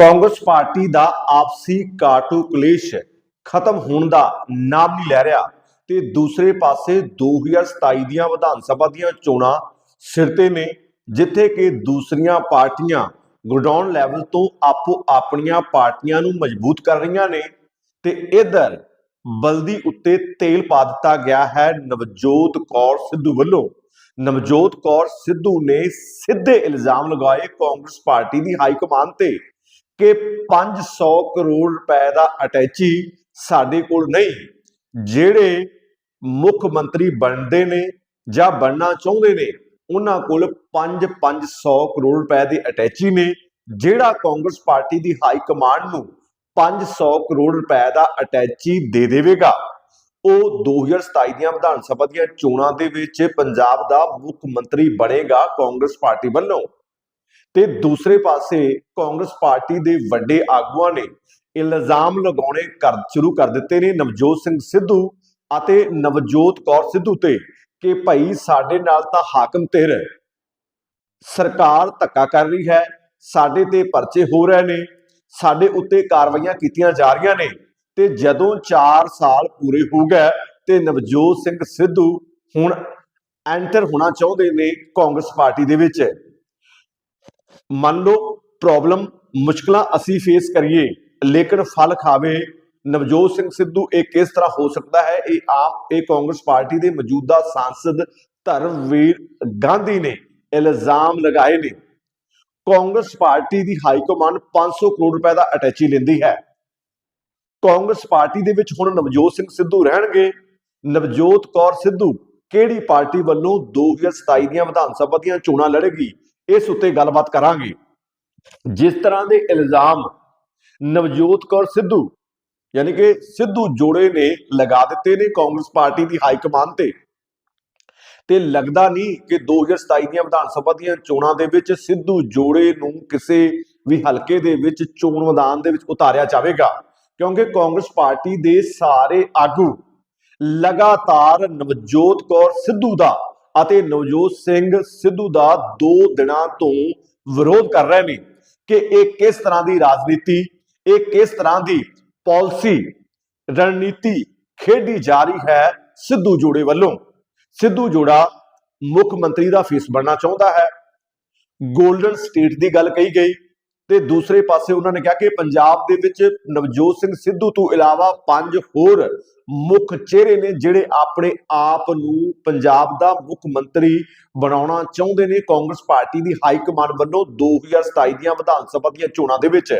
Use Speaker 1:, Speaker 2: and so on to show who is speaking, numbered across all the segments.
Speaker 1: Congress party ਦਾ ਆਪਸੀ ਕਾਟੂ ਕਲੇਸ਼ ਖਤਮ ਹੋਣ ਦਾ ਨਾਮ ਨਹੀਂ ਲੈ ਰਿਹਾ ਤੇ ਦੂਸਰੇ ਪਾਸੇ 2027 ਦੀਆਂ ਵਿਧਾਨ ਸਭਾ ਦੀਆਂ ਚੋਣਾਂ ਸਿਰ ਤੇ ਨੇ, ਜਿੱਥੇ ਕਿ ਦੂਸਰੀਆਂ ਪਾਰਟੀਆਂ ਗਰਾਊਂਡ ਲੈਵਲ ਤੋਂ ਆਪੋ ਆਪਣੀਆਂ ਪਾਰਟੀਆਂ ਨੂੰ ਮਜ਼ਬੂਤ ਕਰ ਰਹੀਆਂ ਨੇ ਤੇ ਇਧਰ ਬਲਦੀ ਉੱਤੇ ਤੇਲ ਪਾ ਦਿੱਤਾ ਗਿਆ ਹੈ ਨਵਜੋਤ ਕੌਰ ਸਿੱਧੂ ਵੱਲੋਂ। ਨਵਜੋਤ ਕੌਰ ਸਿੱਧੂ ਨੇ ਸਿੱਧੇ ਇਲਜ਼ਾਮ ਲਗਾਏ ਕਾਂਗਰਸ ਪਾਰਟੀ ਦੀ ਹਾਈ ਕਮਾਂਡ ਤੇ। ਕਿ 500 ਕਰੋੜ ਰੁਪਏ ਦਾ ਅਟੈਚੀ ਸਾਡੇ ਕੋਲ ਨਹੀਂ। ਜਿਹੜੇ ਮੁੱਖ ਮੰਤਰੀ ਬਣਦੇ ਨੇ ਜਾਂ ਬਣਨਾ ਚਾਹੁੰਦੇ ਨੇ, ਉਹਨਾਂ ਕੋਲ 5-500 ਕਰੋੜ ਰੁਪਏ ਦੇ ਅਟੈਚੀ ਨੇ, ਜਿਹੜਾ ਕਾਂਗਰਸ ਪਾਰਟੀ ਦੀ ਹਾਈ ਕਮਾਂਡ ਨੂੰ 500 ਕਰੋੜ ਰੁਪਏ ਦਾ ਅਟੈਚੀ ਦੇ ਦੇਵੇਗਾ। ਉਹ 2027 ਦੀਆਂ ਵਿਧਾਨ ਸਭਾ ਦੀਆਂ ਚੋਣਾਂ ਦੇ ਵਿੱਚ ਪੰਜਾਬ ਦਾ ਮੁੱਖ ਮੰਤਰੀ ਬਣੇਗਾ ਕਾਂਗਰਸ ਪਾਰਟੀ ਵੱਲੋਂ। ਤੇ ਦੂਸਰੇ ਪਾਸੇ ਕਾਂਗਰਸ ਪਾਰਟੀ ਦੇ ਵੱਡੇ ਆਗੂਆਂ ਨੇ ਇਲਜ਼ਾਮ ਲਗਾਉਣੇ ਕਰ, ਸ਼ੁਰੂ ਕਰ ਦਿੱਤੇ ਨੇ ਨਵਜੋਤ ਸਿੰਘ ਸਿੱਧੂ ਅਤੇ ਨਵਜੋਤ ਕੌਰ ਸਿੱਧੂ ਤੇ ਕਿ ਭਾਈ ਸਾਡੇ ਨਾਲ ਤਾਂ ਹਾਕਮ ਧਿਰ ਸਰਕਾਰ ਧੱਕਾ ਕਰ ਰਹੀ ਹੈ, ਸਾਡੇ ਤੇ ਪਰਚੇ ਹੋ ਰਹੇ ਨੇ, ਸਾਡੇ ਉੱਤੇ ਕਾਰਵਾਈਆਂ ਕੀਤੀਆਂ ਜਾ ਰਹੀਆਂ ਨੇ ਤੇ ਜਦੋਂ 4 ਸਾਲ ਪੂਰੇ ਹੋ ਗਏ ਤੇ ਨਵਜੋਤ ਸਿੰਘ ਸਿੱਧੂ ਹੁਣ ਐਂਟਰ ਹੋਣਾ ਚਾਹੁੰਦੇ ਨੇ ਕਾਂਗਰਸ ਪਾਰਟੀ ਦੇ ਵਿੱਚ। ਮੰਨ ਲਓ ਪ੍ਰੋਬਲਮ ਮੁਸ਼ਕਲਾਂ ਅਸੀਂ ਫੇਸ ਕਰੀਏ, ਲੇਕਿਨ ਫਲ ਖਾਵੇ। ਨਵਜੋਤ ਸਿੰਘ ਸਿੱਧੂ, ਇਹ ਕਿਸ ਤਰ੍ਹਾਂ ਹੋ ਸਕਦਾ ਹੈ? ਇਹ ਆਪ, ਇਹ ਕਾਂਗਰਸ ਪਾਰਟੀ ਦੇ ਮੌਜੂਦਾ ਸਾਂਸਦ ਧਰਮਵੀਰ ਗਾਂਧੀ ਨੇ ਇਲਜ਼ਾਮ ਲਗਾਏ ਨੇ। ਕਾਂਗਰਸ ਪਾਰਟੀ ਦੀ ਹਾਈ ਕਮਾਂਡ 500 ਕਰੋੜ ਰੁਪਏ ਦਾ ਅਟੈਚੀ ਲੈਂਦੀ ਹੈ। ਕਾਂਗਰਸ ਪਾਰਟੀ ਦੇ ਵਿੱਚ ਹੁਣ ਨਵਜੋਤ ਸਿੰਘ ਸਿੱਧੂ ਰਹਿਣਗੇ। ਨਵਜੋਤ ਕੌਰ ਸਿੱਧੂ ਕਿਹੜੀ ਪਾਰਟੀ ਵੱਲੋਂ 2027 ਦੀਆਂ ਵਿਧਾਨ ਸਭਾ ਦੀਆਂ ਚੋਣਾਂ ਲੜੇਗੀ? ਇਸ ਉੱਤੇ ਗੱਲਬਾਤ ਕਰਾਂਗੇ। ਜਿਸ ਤਰ੍ਹਾਂ ਦੇ ਇਲਜ਼ਾਮ ਨਵਜੋਤ ਕੌਰ ਸਿੱਧੂ, ਯਾਨੀ ਕਿ ਸਿੱਧੂ ਜੋੜੇ ਨੇ ਲਗਾ ਦਿੱਤੇ ਨੇ ਕਾਂਗਰਸ ਪਾਰਟੀ ਦੀ ਹਾਈ ਕਮਾਨ ਤੇ ਤੇ ਲੱਗਦਾ ਨਹੀਂ ਕਿ 2027 ਦੀਆਂ ਵਿਧਾਨ ਸਭਾ ਦੀਆਂ ਚੋਣਾਂ ਦੇ ਵਿੱਚ ਸਿੱਧੂ ਜੋੜੇ ਨੂੰ ਕਿਸੇ ਵੀ ਹਲਕੇ ਦੇ ਵਿੱਚ ਚੋਣ ਮੈਦਾਨ ਦੇ ਵਿੱਚ ਉਤਾਰਿਆ ਜਾਵੇਗਾ। ਕਿਉਂਕਿ ਕਾਂਗਰਸ ਪਾਰਟੀ ਦੇ ਸਾਰੇ ਆਗੂ ਲਗਾਤਾਰ ਨਵਜੋਤ ਕੌਰ ਸਿੱਧੂ ਦਾ ਅਤੇ ਨਵਜੋਤ ਸਿੰਘ ਸਿੱਧੂ ਦਾ 2 ਦਿਨਾਂ ਤੋਂ ਵਿਰੋਧ ਕਰ ਰਹੇ ਨੇ ਕਿ ਇਹ ਕਿਸ ਤਰ੍ਹਾਂ ਦੀ ਰਾਜਨੀਤੀ, ਇਹ ਕਿਸ ਤਰ੍ਹਾਂ ਦੀ ਪਾਲਿਸੀ ਰਣਨੀਤੀ ਖੇਡੀ ਜਾ ਰਹੀ ਹੈ ਸਿੱਧੂ ਜੋੜੇ ਵੱਲੋਂ। ਸਿੱਧੂ ਜੋੜਾ ਮੁੱਖ ਮੰਤਰੀ ਦਾ ਫੇਸ ਬਣਨਾ ਚਾਹੁੰਦਾ ਹੈ। 골ਡਨ ਸਟੇਟ ਦੀ ਗੱਲ ਕਹੀ ਗਈ। ਤੇ ਦੂਸਰੇ ਪਾਸੇ ਉਹਨਾਂ ਨੇ ਕਿਹਾ ਕਿ ਪੰਜਾਬ ਦੇ ਵਿੱਚ ਨਵਜੋਤ ਸਿੰਘ ਸਿੱਧੂ ਤੋਂ ਇਲਾਵਾ ਪੰਜ ਹੋਰ ਮੁੱਖ ਚਿਹਰੇ ਨੇ ਜਿਹੜੇ ਆਪਣੇ ਆਪ ਨੂੰ ਪੰਜਾਬ ਦਾ ਮੁੱਖ ਮੰਤਰੀ ਬਣਾਉਣਾ ਚਾਹੁੰਦੇ ਨੇ। ਕਾਂਗਰਸ ਪਾਰਟੀ ਦੀ ਹਾਈ ਕਮਾਂਡ ਵੱਲੋਂ 2027 ਦੀਆਂ ਵਿਧਾਨ ਸਭਾ ਦੀਆਂ ਚੋਣਾਂ ਦੇ ਵਿੱਚ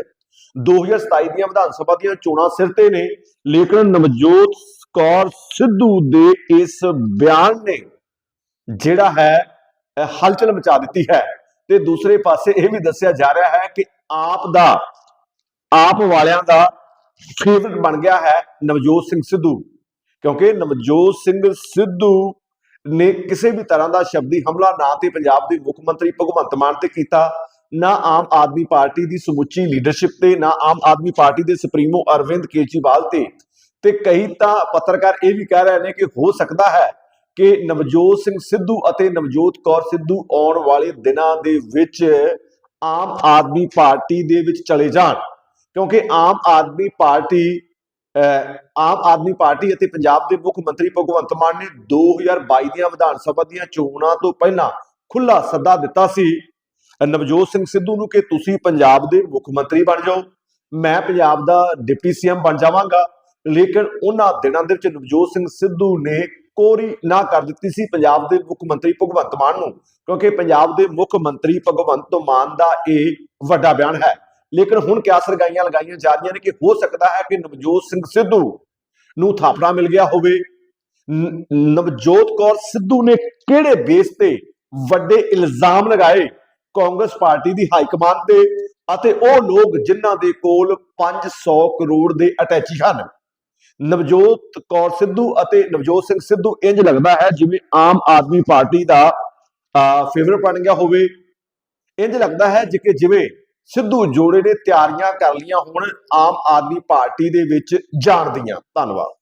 Speaker 1: 2027 ਦੀਆਂ ਵਿਧਾਨ ਸਭਾ ਦੀਆਂ ਚੋਣਾਂ ਸਿਰ ਤੇ ਨੇ, ਲੇਕਿਨ ਨਵਜੋਤ ਕੌਰ ਸਿੱਧੂ ਦੇ ਇਸ ਬਿਆਨ ਨੇ ਜਿਹੜਾ ਹੈ ਹਲਚਲ ਮਚਾ ਦਿੱਤੀ ਹੈ। ਤੇ ਦੂਸਰੇ ਪਾਸੇ ਇਹ ਵੀ ਦੱਸਿਆ ਜਾ ਰਿਹਾ ਹੈ ਕਿ ਆਪ ਦਾ, ਆਪ ਵਾਲਿਆਂ ਦਾ ਫੇਵਰਿਟ ਬਣ ਗਿਆ ਹੈ ਨਵਜੋਤ ਸਿੰਘ ਸਿੱਧੂ। ਕਿਉਂਕਿ ਨਵਜੋਤ ਸਿੰਘ ਸਿੱਧੂ ਨੇ ਕਿਸੇ ਵੀ ਤਰ੍ਹਾਂ ਦਾ ਸ਼ਬਦੀ ਹਮਲਾ ਨਾ ਤੇ ਪੰਜਾਬ ਦੇ ਮੁੱਖ ਮੰਤਰੀ ਭਗਵੰਤ ਮਾਨ ਤੇ ਕੀਤਾ, ਨਾ ਆਮ ਆਦਮੀ ਪਾਰਟੀ ਦੀ ਸਮੁੱਚੀ ਲੀਡਰਸ਼ਿਪ ਤੇ, ਨਾ ਆਮ ਆਦਮੀ ਪਾਰਟੀ ਦੇ ਸੁਪਰੀਮੋ ਅਰਵਿੰਦ ਕੇਜਰੀਵਾਲ ਤੇ। ਤੇ ਕਈ ਤਾਂ ਪੱਤਰਕਾਰ ਇਹ ਵੀ ਕਹਿ ਰਹੇ ਨੇ ਕਿ ਹੋ ਸਕਦਾ ਹੈ ਕਿ ਨਵਜੋਤ ਸਿੰਘ ਸਿੱਧੂ ਅਤੇ ਨਵਜੋਤ ਕੌਰ ਸਿੱਧੂ ਆਉਣ ਵਾਲੇ ਦਿਨਾਂ ਦੇ ਵਿੱਚ ਆਮ ਆਦਮੀ ਪਾਰਟੀ ਦੇ ਵਿੱਚ ਚਲੇ ਜਾਣ। ਕਿਉਂਕਿ ਆਮ ਆਦਮੀ ਪਾਰਟੀ ਆਮ ਆਦਮੀ ਪਾਰਟੀ ਅਤੇ ਪੰਜਾਬ ਦੇ ਮੁੱਖ ਮੰਤਰੀ ਭਗਵੰਤ ਮਾਨ ਨੇ 2022 ਦੀਆਂ ਵਿਧਾਨ ਸਭਾ ਦੀਆਂ ਚੋਣਾਂ ਤੋਂ ਪਹਿਲਾਂ ਖੁੱਲਾ ਸੱਦਾ ਦਿੱਤਾ ਸੀ। ਨਵਜੋਤ ਸਿੰਘ ਸਿੱਧੂ ਨੂੰ ਕਿ ਤੁਸੀਂ ਪੰਜਾਬ ਦੇ ਮੁੱਖ ਮੰਤਰੀ ਬਣ ਜਾਓ। ਮੈਂ ਪੰਜਾਬ ਦਾ ਡਿਪਟੀ ਸੀਐਮ ਬਣ ਜਾਵਾਂਗਾ। ਲੇਕਿਨ ਉਹਨਾਂ ਦਿਨਾਂ ਦੇ ਵਿੱਚ ਨਵਜੋਤ ਸਿੰਘ ਸਿੱਧੂ ਨੇ ਕੋਰੀ ਨਾ ਕਰ ਦਿੱਤੀ ਸੀ ਪੰਜਾਬ ਦੇ ਮੁੱਖ ਮੰਤਰੀ ਭਗਵੰਤ ਮਾਨ ਨੂੰ, ਕਿਉਂਕਿ ਪੰਜਾਬ ਦੇ ਮੁੱਖ ਮੰਤਰੀ ਭਗਵੰਤ ਮਾਨ ਦਾ ਇਹ ਵੱਡਾ ਬਿਆਨ ਹੈ। ਲੇਕਿਨ ਹੁਣ ਕਿਆਸ ਰਗਾਈਆਂ ਲਗਾਈਆਂ ਜਾ ਰਹੀਆਂ ਨੇ ਕਿ ਹੋ ਸਕਦਾ ਹੈ ਕਿ ਨਵਜੋਤ ਸਿੰਘ ਸਿੱਧੂ ਨੂੰ ਥਾਪੜਾ ਮਿਲ ਗਿਆ ਹੋਵੇ। ਨਵਜੋਤ ਕੌਰ ਸਿੱਧੂ ਨੇ ਕਿਹੜੇ ਬੇਸ ਤੇ ਵੱਡੇ ਇਲਜ਼ਾਮ ਲਗਾਏ? ਕਾਂਗਰਸ ਪਾਰਟੀ ਦੀ ਹਾਈ ਕਮਾਂਡ ਤੇ ਅਤੇ ਉਹ ਲੋਕ ਜਿਨ੍ਹਾਂ ਦੇ ਕੋਲ 500 ਕਰੋੜ ਦੇ ਅਟੈਚੀ ਹਨ। ਨਵਜੋਤ ਕੌਰ ਸਿੱਧੂ ਅਤੇ ਨਵਜੋਤ ਸਿੰਘ ਸਿੱਧੂ ਇੰਜ ਲੱਗਦਾ ਹੈ ਜਿਵੇਂ ਆਮ ਆਦਮੀ ਪਾਰਟੀ ਦਾ ਫੇਵਰਟ ਬਣ ਗਿਆ ਹੋਵੇ। ਇੰਜ ਲੱਗਦਾ ਹੈ ਜਿ ਕਿ ਜਿਵੇਂ ਸਿੱਧੂ ਜੋੜੇ ਨੇ ਤਿਆਰੀਆਂ ਕਰ ਲੀਆਂ ਹੁਣ ਆਮ ਆਦਮੀ ਪਾਰਟੀ ਦੇ ਵਿੱਚ ਜਾਣ ਦੀਆਂ। ਧੰਨਵਾਦ।